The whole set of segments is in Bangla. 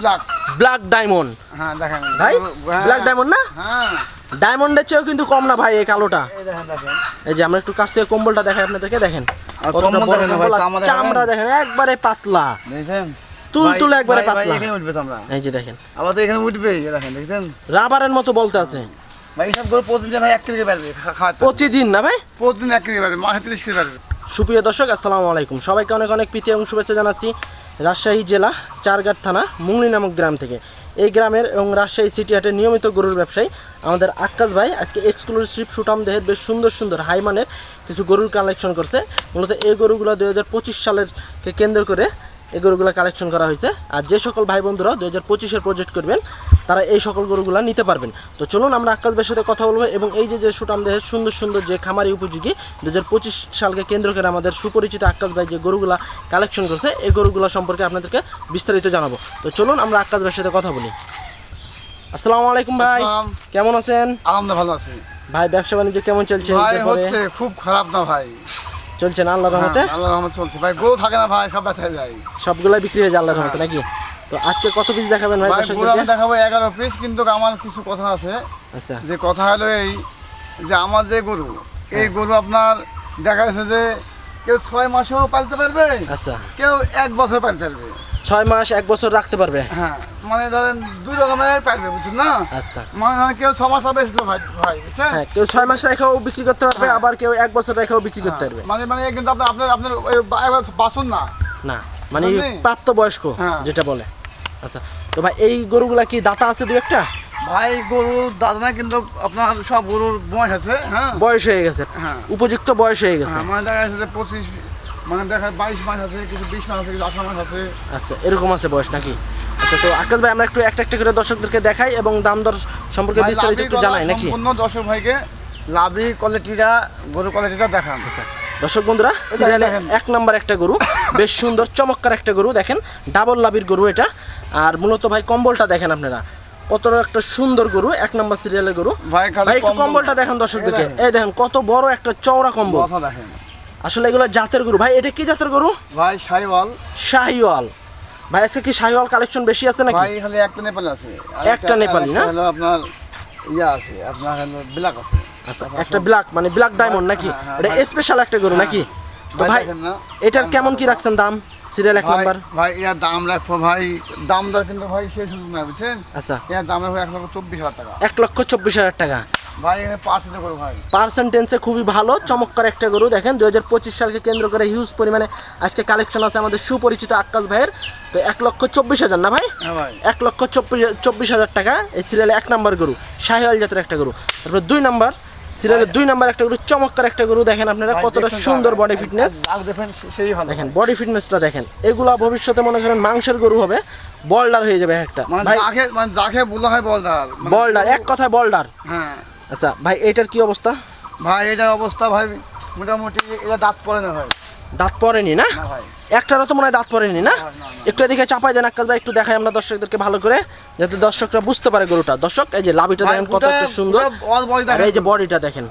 ব্ল্যাক ব্ল্যাক ডায়মন্ড হ্যাঁ দেখেন। ভাই ব্ল্যাক ডায়মন্ড না? হ্যাঁ। ডায়মন্ডের চেয়েও কিন্তু কম না ভাই এই কালোটা। এই দেখেন দেখেন। এই যে আমরা একটু কাছ থেকে কম্বলটা দেখাই আপনাদেরকে দেখেন। কতটা বড় না কম্বল ভাই, চামড়া দেখেন। একবারে পাতলা। দেখছেন? তুল তুলে একবারে পাতলা। এই যে দেখেন। আবার তো এখানে উঠবে দেখেন দেখছেন? রাবারের মতো বলতে আছে। ভাই এইসব গরু প্রতিদিন ভাই এক কেজি পারবে। প্রতিদিন না ভাই? প্রতিদিন এক কেজি পারবে মাসে তিরিশ কেজি পারবে সুপ্রিয় দর্শক আসসালামু আলাইকুম। সবাইকে অনেক অনেক প্রীতি এবং শুভেচ্ছা জানাচ্ছি। রাজশাহী জেলা, চারঘাট থানা, মুংলি নামক গ্রাম থেকে। এই গ্রামের এবং রাজশাহী সিটি হাটের নিয়মিত গরুর ব্যবসায়ী আমাদের আক্কাশ ভাই আজকে এক্সক্লুসিভ সুটাম দেহের বেশ সুন্দর সুন্দর হাইমানের কিছু গরুর কালেকশন করছে। মূলত এই গরুগুলো দু হাজার পঁচিশ সালেরকে কেন্দ্র করে এই গরুগুলো কালেকশন করা হয়েছে। আর যে সকল ভাই বন্ধুরা দু হাজার পঁচিশের প্রজেক্ট করবেন তারা এই সকল গরুগুলো নিতে পারবেন। তো চলুন আমরা আকাশ ভাইয়ের সাথে কথা বলব এবং এই যে যে সুটাম দেহের সুন্দর সুন্দর যে খামারি উপযোগী দু হাজার পঁচিশ সালকে কেন্দ্র করে আমাদের সুপরিচিত আকাশ ভাই যে গরুগুলা কালেকশন করছে এই গরুগুলো সম্পর্কে আপনাদেরকে বিস্তারিত জানাব। তো চলুন আমরা আকাশ ভাইয়ের সাথে কথা বলি। আসসালামু আলাইকুম ভাই। কেমন আছেন? আলহামদুলিল্লাহ ভালো আছি। ভাই ব্যবসা বাণিজ্য কেমন চলছে খুব খারাপ না ভাই। চলছে না আল্লাহ রহমতে? আল্লাহ আল্লাহর রহমত চলছে। ভাই গরু থাকে না ভাই সব বেচা যায়। সবগুলাই বিক্রি হয়ে যায় আল্লাহর রহমতে নাকি? তো আজকে কত পিস দেখাবেন ভাই দর্শকদের আমি দেখাবো এগারো পিস কিন্তু আমার কিছু কথা আছে। আচ্ছা। যে কথা হলো এই যে আমার যে গরু এই হ্যাঁ। গরু আপনার দেখা যাচ্ছে যে কেউ ছয় মাসেও পালতে পারবে আচ্ছা। কেউ এক বছর পালতে পারবে। ছয় মাস এক বছর রাখতে পারবে? হ্যাঁ মানে ধরেন দুই রকমের পালবে বুঝছেন না? আচ্ছা। মানে কেউ ছ মাস ভাই ভাই বুঝছেন? হ্যাঁ কেউ ছয় মাস রেখাও বিক্রি করতে পারবে আবার কেউ এক বছর রেখাও বিক্রি করতে পারবে। মানে মানে কিন্তু আপনার আপনার আপনার বাসুন না। না মানে প্রাপ্ত বয়স্ক হ্যাঁ। যেটা বলে। আচ্ছা তো ভাই এই গরুগুলা কি দাতা আছে দু একটা? ভাই গরুর দাদা না কিন্তু আপনার সব গরুর বয়স আছে হ্যাঁ। বয়স হয়ে গেছে। হ্যাঁ। উপযুক্ত বয়স হয়ে গেছে। হ্যাঁ, মানে দেখা যাচ্ছে পঁচিশ মানে দেখা যায় বাইশ মাস আছে কিছু বিশ মাস আছে কিছু আঠারো মাস আছে। আচ্ছা এরকম আছে বয়স নাকি? আচ্ছা তো আকাশ ভাই আমরা একটু একটা একটা করে দর্শকদেরকে দেখাই এবং দাম দর সম্পর্কে বিস্তারিত একটু জানাই নাকি? সম্পূর্ণ দর্শক ভাইকে লাভি কোয়ালিটিটা গরু কোয়ালিটিটা দেখান। আচ্ছা দর্শক বন্ধুরা সিরিয়ালে এক নাম্বার একটা গরু বেশ সুন্দর চমৎকার একটা গরু দেখেন ডাবল লাভির গরু এটা। আর মূলত ভাই কম্বলটা দেখেন আপনারা কত একটা সুন্দর গরু এক নাম্বার সিরিয়ালের গরু। ভাই একটু কম্বলটা দেখেন দর্শকদেরকে। এই দেখেন। কত বড় একটা চওড়া কম্বল। দেখেন। আসলে এগুলো জাতের গরু। ভাই এটা কি জাতের গরু? ভাই সাইওয়াল শাহিওয়াল। ভাই আজকে কি শাহিওয়াল কালেকশন বেশি আছে নাকি? ভাই খালি একটা নেপালি আছে। একটা নেপালি না? হলো আপনার ইয়া আছে আপনার হলো ব্ল্যাক আছে। আচ্ছা একটা ব্ল্যাক মানে ব্ল্যাক ডায়মন্ড নাকি? হ্যাঁ, হ্যাঁ, এটা স্পেশাল একটা গরু নাকি? তো ভাই? এটার কেমন কি রাখছেন দাম? সিরিয়াল এক নাম্বার ভাই ইয়ার দাম রাখব ভাই দাম দর কিন্তু ভাই শেষ হচ্ছে না বুঝছেন? আচ্ছা। ইয়ার দাম রাখব এক লক্ষ চব্বিশ হাজার টাকা। এক লক্ষ চব্বিশ হাজার টাকা। ভাই পার্সেন্টেন্সে খুবই ভালো চমৎকার একটা গরু। দেখেন দু হাজার পঁচিশ সালকে কেন্দ্র করে হিউজ পরিমাণে আজকে কালেকশন আছে আমাদের সুপরিচিত আকাশ ভাইয়ের। তো এক লক্ষ চব্বিশ হাজার না ভাই? হ্যাঁ এক লক্ষ চব্বিশ হাজার টাকা। এই সিরিয়ালে এক নাম্বার গরু শাহিওয়াল জাতের একটা গরু। তারপর দুই নাম্বার দুই নাম্বার একটা গরু চমৎকার একটা গরু। দেখেন আপনারা কতটা সুন্দর বডি ফিটনেস দেখেন বডি ফিটনেসটা দেখেন এগুলা ভবিষ্যতে মনে করেন মাংসের গরু হবে বল্ডার হয়ে যাবে একটা। মানে মানে মানে- বল্ডার এক কথায় বল্ডার। হ্যাঁ। আচ্ছা ভাই এটার কি অবস্থা? ভাই এটার অবস্থা ভাই মোটামুটি এটা দাঁত পড়ে না ভাই। দাঁত পড়েনি না? একটারও তো মনে হয় দাঁত পড়েনি না। একটু এদিকে চাপাই দেন আকাশ ভাই একটু দেখাই আমরা দর্শকদেরকে ভালো করে যাতে দর্শকরা বুঝতে পারে গরুটা। দর্শক এই যে লাভিটা দেখেন কত সুন্দর। এই যে বডিটা দেখেন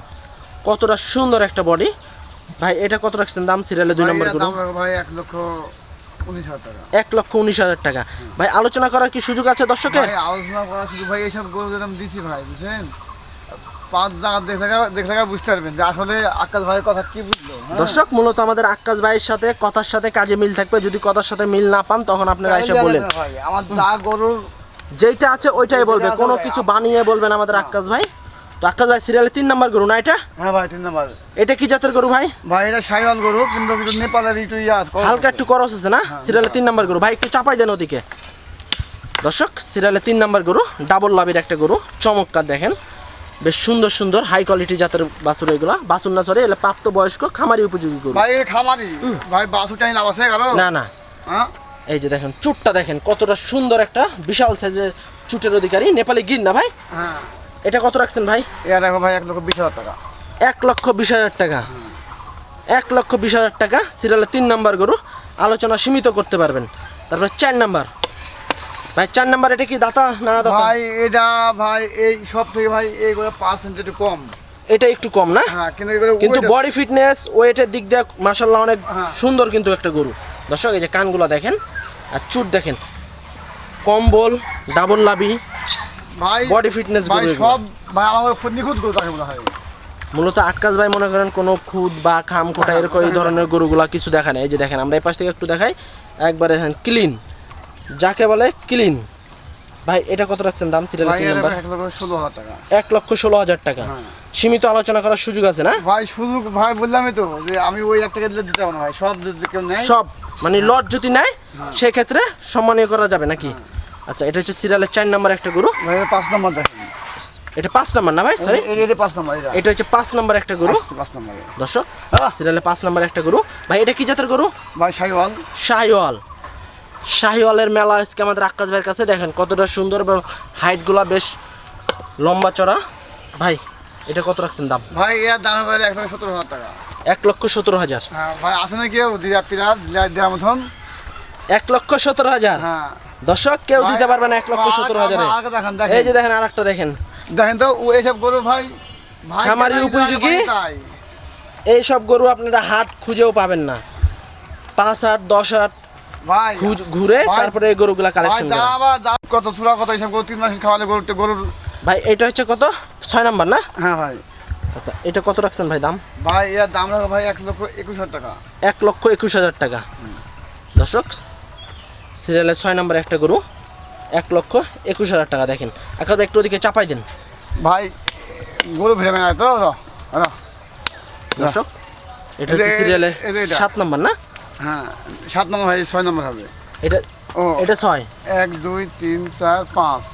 কতটা সুন্দর একটা বডি ভাই এটা কত রাখছেন দাম সিরিয়ালে দুই নম্বর গরু? দাম ভাই এক লক্ষ এক লক্ষ উনিশ হাজার টাকা। ভাই আলোচনা করার কি সুযোগ আছে দর্শকের? আলোচনা করা শুধু ভাই এইসব গরু দিছি ভাই বুঝছেন? পাঁচ জায়গা দেখলে দেখলে বুঝতে পারবেন যে আসলে আকাশ ভাইয়ের কথা কি বুঝলো। হ্যাঁ? দর্শক মূলত আমাদের আকাশ ভাইয়ের সাথে কথার সাথে কাজে মিল থাকবে। যদি কথার সাথে মিল না পান তখন আপনারা এসে বলেন। আমার যা গরুর যেটা আছে ওইটাই বলবে। কোনো কিছু বানিয়ে বলবেন আমাদের আকাশ ভাই। তো আকাশ ভাই সিরিয়ালে তিন নাম্বার গরু না এটা? হ্যাঁ ভাই তিন নম্বর। এটা কি জাতের গরু ভাই? ভাই এটা সাইওয়াল গরু কিন্তু কিন্তু নেপালের একটু ইয়ে হালকা একটু করস আছে না? সিরিয়ালে তিন নাম্বার গরু। ভাই একটু চাপাই দেন ওদিকে। দর্শক সিরিয়ালে তিন নাম্বার গরু ডাবল লাভের একটা গরু। চমৎকার দেখেন। বেশ সুন্দর সুন্দর হাই কোয়ালিটি জাতের বাছুর এগুলা। বাছুর না সরে এগুলো প্রাপ্ত বয়স্ক খামারি উপযোগী গরু। ভাই খামারি? ভাই বাসু টাইম লাভ আছে কারও না না। হ্যাঁ? এই যে দেখেন চুটটা দেখেন কতটা সুন্দর একটা বিশাল সাইজের চুটের অধিকারী নেপালি গির না ভাই? হ্যাঁ। এটা কত রাখছেন ভাই? এটা দেখো ভাই এক লক্ষ বিশ হাজার টাকা। এক লক্ষ বিশ হাজার টাকা। এক লক্ষ বিশ হাজার টাকা সিরিয়ালে তিন নাম্বার গরু আলোচনা সীমিত করতে পারবেন। তারপরে চার নাম্বার ভাই চার নাম্বার এটা কি দাতা না দাতা? ভাই এটা ভাই এই সব থেকে ভাই এইগুলো পার্সেন্ট একটু কম। এটা একটু কম না? হ্যাঁ কিন্তু বডি ফিটনেস ওয়েটের দিক দিয়ে মাসাল্লাহ অনেক হ্যাঁ। সুন্দর কিন্তু একটা গরু। দর্শক এই যে কানগুলো দেখেন আর চুট দেখেন কম্বল ডাবল লাভি ভাই Body fitness ভাই সব ভাই আমার নিখুঁত গরু তাকে বলা হয়। মূলত আকাশ ভাই মনে করেন কোনো খুদ বা খাম খোটা এরকম এই ধরনের গরুগুলা কিছু দেখেন এই যে দেখেন আমরা এই পাশ থেকে একটু দেখাই একবারে দেখেন ক্লিন যাকে বলে ক্লিন। ভাই এটা কত রাখছেন দাম? সিরিয়াল তিন নাম্বার। এক লক্ষ ষোলো হাজার টাকা। এক লক্ষ ষোলো হাজার টাকা। হ্যাঁ। সীমিত আলোচনা করার সুযোগ আছে না? ভাই শুধু ভাই বললামই তো যে আমি ওই এক টাকা দিলে দিতে পারব না ভাই। সব যদি কেউ নেয় সব। মানে লট যদি নেয় সেক্ষেত্রে সম্মানীয় করা যাবে নাকি? আচ্ছা এটা হচ্ছে সিরিয়ালের চার নাম্বার একটা গরু। ভাই পাঁচ নম্বর দেখেন। এটা পাঁচ নাম্বার না ভাই? সরি এটা পাঁচ নম্বর এটা। এটা হচ্ছে পাঁচ নাম্বার একটা গরু। পাঁচ নম্বরে। দর্শক হ্যাঁ। সিরিয়ালে পাঁচ নাম্বার একটা গরু। ভাই এটা কি জাতের গরু? ভাই শাহিওয়াল। শাহিওয়াল। শাহিওয়ালের মেলা আজকে আমাদের আকাশ ভাইয়ের কাছে। দেখেন কতটা সুন্দর এবং হাইটগুলা বেশ লম্বা চড়া। ভাই এটা কত রাখছেন দাম? ভাই এর দাম ভাই এক লক্ষ সতেরো হাজার টাকা। এক লক্ষ সতেরো হাজার। হ্যাঁ ভাই আছে না কেউ? পিরাত দিয়া দেওয়ার মতন? এক লক্ষ সতেরো হাজার? হ্যাঁ। দর্শক কেউ দিতে পারবে না এক লক্ষ সতেরো হাজারে। দেখেন এই যে দেখেন আর একটা দেখেন। দেখেন তো ও এইসব গরু ভাই ভাই খামারি উপযোগী? ভাই তাই। এই সব গরু আপনারা হাট খুঁজেও পাবেন না। পাঁচ হাট দশ হাট ভাই ঘুরে তারপরে গরুগুলা কালেকশন যারা কত চূড়া কত এইসব গরু তিন মাস খাওয়ালে গরু গরুর ভাই এটা হচ্ছে কত? ছয় নাম্বার না? হ্যাঁ ভাই। আচ্ছা এটা কত রাখছেন ভাই দাম? ভাই এর দাম রাখো ভাই এক লক্ষ একুশ হাজার টাকা। এক লক্ষ একুশ হাজার টাকা। দর্শক সিরিয়ালের ছয় নম্বরে একটা গরু এক লক্ষ একুশ হাজার টাকা দেখেন। একবার একটু ওদিকে চাপাই দেন। ভাই গরু ভিড়ে মেলায় তো দর্শক এটা হচ্ছে সিরিয়ালের এটা। সাত নম্বর না? হ্যাঁ সাত নম্বর ভাই ছয় নম্বর হবে। এটা ও। এটা ছয়? এক দুই তিন চার পাঁচ।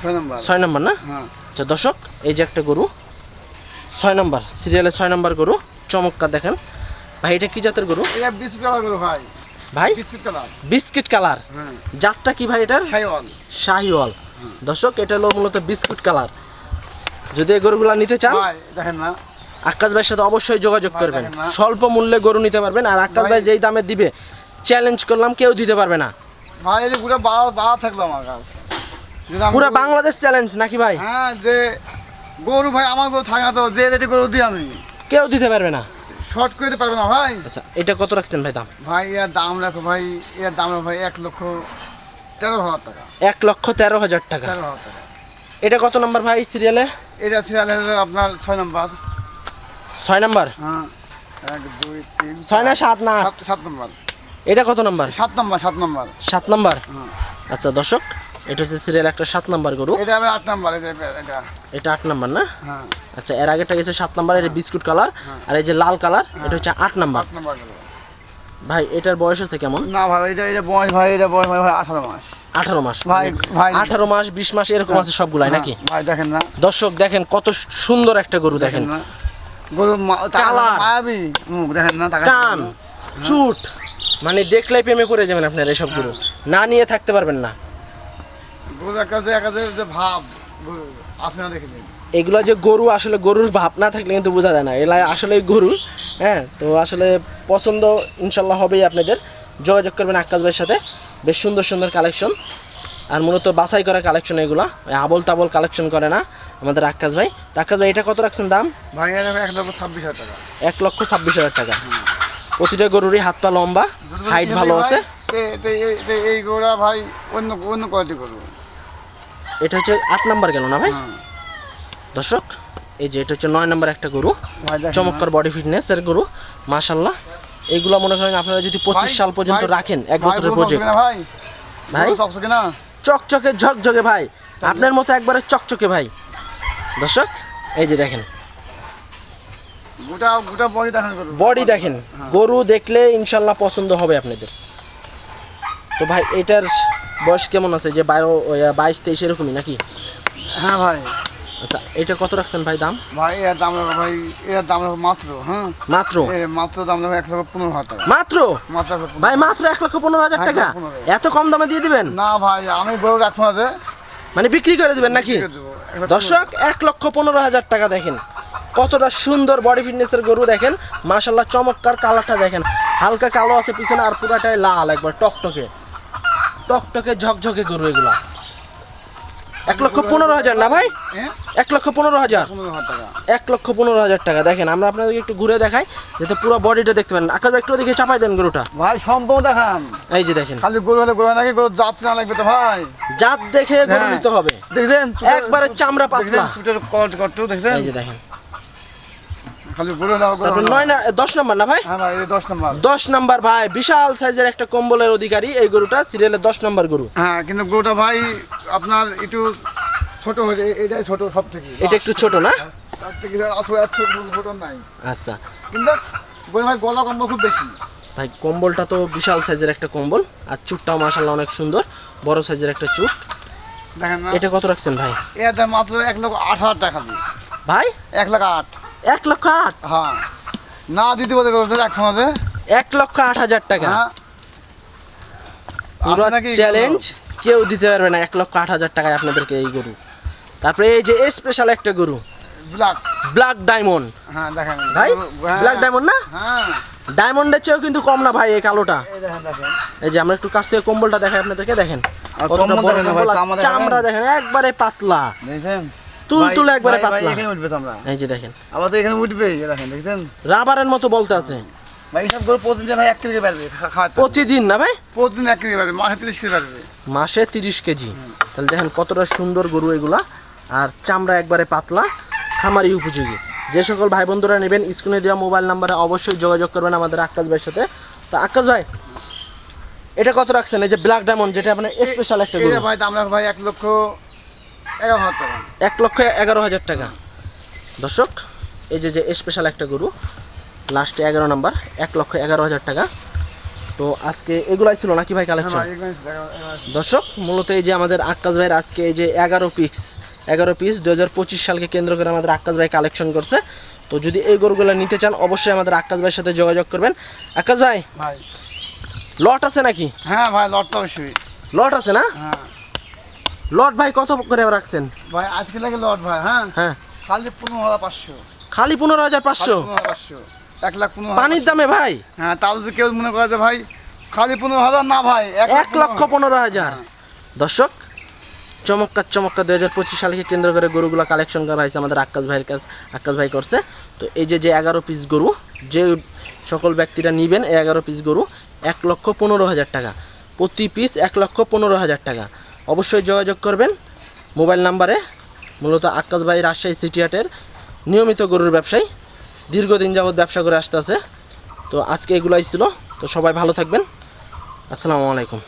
ছয় নম্বর। ছয় নম্বর না? হ্যাঁ। আচ্ছা দর্শক এই যে একটা গরু ছয় নম্বর সিরিয়ালের ছয় নম্বর গরু চমৎকার দেখেন। ভাই এটা কি জাতের গরু? এটা বিস্কুট কালার গরু ভাই। ভাই? Biscuit colour. Biscuit colour. হ্যাঁ। জাতটা কি ভাই এটার? শাহিওয়াল। শাহিওয়াল। দর্শক এটা হলো মূলত বিস্কুট কালার। যদি এই গরুগুলা নিতে চান দেখেন না। আকাশ ভাইয়ের সাথে অবশ্যই যোগাযোগ করবেন। স্বল্প মূল্যে গরু নিতে পারবেন আর আকাশ ভাই- যেই দামে দিবে চ্যালেঞ্জ করলাম কেউ দিতে পারবে না। ভাই এটা পুরো আমার কাছে। পুরো বাংলাদেশ চ্যালেঞ্জ নাকি ভাই? হ্যাঁ যে গরু ভাই আমার গরু থাকে না তো যে রেটে গরু দিই আমি। কেউ দিতে পারবে না। শর্ট করে দিতে পারবে না ভাই। আচ্ছা এটা কত রাখছেন ভাই দাম? ভাই এর দাম রাখো ভাই এর দাম রাখো ভাই এক লক্ষ তেরো হাজার টাকা। এক লক্ষ তেরো হাজার টাকা। তেরো হাজার টাকা। এটা কত নম্বর ভাই সিরিয়ালে এটা সিরিয়ালে আপনার ছয় নম্বর। ছয় নম্বর? হ্যাঁ ছয় না সাত না? সাত নম্বর। এটা কত নম্বর? সাত নম্বর সাত নম্বর। সাত নম্বর? হ্যাঁ। আচ্ছা দর্শক এটা হচ্ছে সিরিয়াল একটা সাত নম্বর গরু। এটা আমি আট নম্বর এটা এটা আট নম্বর না? হ্যাঁ। আচ্ছা এর আগেটা গেছে সাত নম্বর এটা বিস্কুট কালার। আর এই যে লাল কালার এটা হচ্ছে আট নম্বর। ভাই এটার বয়স আছে কেমন? না ভাই এটা এটা বয়স ভাই এটা বয়স ভাই আঠারো মাস। আঠারো মাস। ভাই ভাই। আঠারো মাস বিশ মাস এরকম আছে সবগুলাই নাকি? হ্যাঁ, ভাই দেখেন না। দর্শক দেখেন কত সুন্দর একটা গরু দেখেন গরু মা- তার কালার। মায়াবী। মুখ দেখেন না তাকান। চুট। মানে দেখলেই প্রেমে পড়ে যাবেন আপনার এসব গরু না নিয়ে থাকতে পারবেন না। যে ভাব গরু না দেখে এগুলো যে গরু আসলে গরুর ভাব না থাকলে কিন্তু বোঝা যায় না। এলা আসলে গরু হ্যাঁ? তো আসলে পছন্দ ইনশাল্লাহ হবেই আপনাদের। যোগাযোগ করবেন আকাশ ভাইয়ের সাথে। বেশ সুন্দর সুন্দর কালেকশন আর মূলত বাছাই করা কালেকশন এগুলো। আবল তাবল কালেকশন করে না আমাদের আকাশ ভাই। তো আকাশ ভাই এটা কত রাখছেন দাম? ভাই এক লক্ষ ছাব্বিশ হাজার টাকা। এক লক্ষ ছাব্বিশ হাজার টাকা। প্রতিটা গরুরই হাত পা লম্বা হাইট ভালো আছে। তে- তে- এই- তে- ভাই অন্য অন্য কোয়ালিটি গরু। এটা হচ্ছে আট নাম্বার গেল না ভাই? হ্যাঁ। দর্শক এই যে এটা হচ্ছে নয় নাম্বার একটা গরু। চমৎকার বডি ফিটনেসের গরু মাশাল্লাহ এইগুলো মনে করেন আপনারা যদি পঁচিশ সাল পর্যন্ত রাখেন এক বছরের প্রজেক্ট ভাই? ভাই? চকচকে ঝকঝকে ভাই। আপনার মতো একবারে চকচকে ভাই। দর্শক এই যে দেখেন। বডি দেখেন বডি দেখেন। গরু দেখলে ইনশাল্লাহ পছন্দ হবে আপনাদের। তো ভাই এটার বয়স কেমন আছে? যে বারো বাইশ তেইশ এরকমই নাকি? হ্যাঁ ভাই। আচ্ছা এটা কত রাখছেন ভাই দাম? ভাই এর দাম রাখো ভাই এর দাম রাখো মাত্র হ্যাঁ? মাত্র? এ মাত্র দাম রাখো এক লক্ষ পনেরো হাজার টাকা। মাত্র? মাত্র। ভাই মাত্র এক লক্ষ পনেরো হাজার টাকা? এত কম দামে দিয়ে দিবেন? না ভাই আমি গরু রাখব না মানে বিক্রি করে দিবেন নাকি? দর্শক এক লক্ষ পনেরো হাজার টাকা দেখেন। কতটা সুন্দর বডি ফিটনেসের গরু দেখেন। মাশাল্লাহ চমৎকার কালারটা দেখেন। হালকা কালো আছে পিছনে আর পুরাটাই লাল একবার টকটকে। টকটকে ঝকঝকে গরু এগুলা। এক লক্ষ পনেরো হাজার না ভাই? হ্যাঁ? এক লক্ষ পনেরো হাজার। এক লক্ষ পনেরো হাজার টাকা। দেখেন আমরা আপনাদেরকে একটু ঘুরে দেখাই যাতে পুরো বডিটা দেখতে পারেন। আকাশ একটু ওদিকে চাপাই দেন গরুটা। ভাই সম্পূর্ণ দেখান। এই যে দেখেন। খালি গরু হলে গরু নাকি? গরু জাত না লাগবে তো ভাই। জাত দেখে গরু হ্যাঁ। নিতে হবে। দেখছেন? একবারে চামড়া পাতলা। দেখছেন? এই যে দেখেন। খালি তারপর নয় না দশ নম্বর না ভাই? হ্যাঁ ভাই এই দশ নম্বর। দশ নম্বর ভাই বিশাল সাইজের একটা কম্বলের অধিকারী এই গরুটা সিরিয়ালের দশ নম্বর গরু। হ্যাঁ কিন্তু গরুটা ভাই আপনার একটু ছোট হয়ে এটাই ছোট সব থেকে। এটা একটু ছোট না? তার থেকে ছোট ছোট নাই। আচ্ছা। কিন্তু ভাই গলা কম্বল খুব বেশি। ভাই কম্বলটা তো বিশাল সাইজের একটা কম্বল আর চুটটাও মাসাল্লাহ অনেক সুন্দর বড় সাইজের একটা চুট। দেখেন এটা কত রাখছেন ভাই? দাম মাত্র এক লক্ষ আট হাজার টাকা ভাই? এক লাখ আট। এক লক্ষ আট। হ্যাঁ। না দিতে বলতে গরু এক সমাজে এক লক্ষ আট হাজার টাকা। পুরো চ্যালেঞ্জ কেউ দিতে পারবে না এক লক্ষ আট হাজার টাকায় আপনাদেরকে এই গরু। তারপরে এই যে স্পেশাল একটা গরু ব্ল্যাক ব্ল্যাক ডায়মন্ড হ্যাঁ দেখেন। ভাই। ব্ল্যাক ডায়মন্ড না? হ্যাঁ। ডায়মন্ডের চেয়েও কিন্তু কম না ভাই এই কালোটা। এই যে আমরা একটু কাছ থেকে কম্বলটা দেখাই আপনাদেরকে দেখেন। চামড়া দেখেন। একবারে পাতলা। দেখছেন তুলতুলে একবারে ভাই- ভাই পাতলা। এখানে উঠবে আমরা এই যে দেখেন। আবার তো এখানে উঠবে এই দেখেন দেখছেন? রাবারের মতো বলতে আছে। ভাই এইসব গরু প্রতিদিন ভাই এক কেজি পারবে খা- খাওয়াতে পারবে। প্রতিদিন না ভাই? প্রতিদিন এক কেজি পারবে মাসে তিরিশ কেজি পারবে মাসে তিরিশ কেজি। তাহলে দেখেন কতটা সুন্দর গরু এগুলা। আর চামড়া একবারে পাতলা খামারি উপযোগী। যে সকল ভাই বন্ধুরা নেবেন স্ক্রিনে দেওয়া মোবাইল নাম্বারে অবশ্যই যোগাযোগ করবেন আমাদের আকাশ ভাইয়ের সাথে। তো আকাশ ভাই এটা কত রাখছেন? এই যে ব্ল্যাক ডায়মন্ড যেটা আপনার স্পেশাল একটা গরু। ভাই দাম ভাই এক লক্ষ এক লক্ষ এগারো হাজার টাকা। দর্শক এই যে যে স্পেশাল একটা গরু লাস্টে এগারো নাম্বার এক লক্ষ এগারো হাজার টাকা। তো আজকে এগুলাই ছিল নাকি ভাই হ্যাঁ কালেকশন এগারো- দর্শক মূলত এই যে আমাদের আক্কাস ভাইয়ের আজকে এই যে এগারো পিস এগারো পিস দু হাজার পঁচিশ সালকে কেন্দ্র করে আমাদের আক্কাস ভাই কালেকশন করছে। তো যদি এই গরুগুলো নিতে চান অবশ্যই আমাদের আক্কাস ভাইয়ের সাথে যোগাযোগ করবেন। আক্কাস ভাই ভাই। লট আছে নাকি? হ্যাঁ ভাই লটটা অবশ্যই। লট আছে না? হ্যাঁ। লট ভাই কত করে রাখছেন? ভাই আজকে লাগে লট ভাই হ্যাঁ? হ্যাঁ। খালি পনেরো হাজার পাঁচশো। খালি পনেরো হাজার পাঁচশো? পাঁচশো। এক লাখ পনেরো পানির দামে ভাই? হ্যাঁ তাহলে যদি কেউ মনে করে যে ভাই খালি পনেরো হাজার না ভাই এক লক্ষ পনেরো হাজার। দর্শক চমৎকার চমৎকার দু হাজার পঁচিশ সালকে কেন্দ্র করে গরুগুলো কালেকশন করা হয়েছে আমাদের আক্কাস ভাইয়ের কাছে আক্কাস ভাই করছে। তো এই যে যে এগারো পিস গরু যে সকল ব্যক্তিরা নিবেন এই এগারো পিস গরু এক লক্ষ পনেরো হাজার টাকা। প্রতি পিস এক লক্ষ পনেরো হাজার টাকা। অবশ্যই যোগাযোগ করবেন। মোবাইল নাম্বারে মূলত আকাশ ভাই রাজশাহী সিটি হাটের নিয়মিত গরুর ব্যবসায়ী। দীর্ঘদিন যাবৎ ব্যবসা করে আসতে আছে। তো আজকে এগুলাই ছিল। তো সবাই ভালো থাকবেন। আসসালামু আলাইকুম।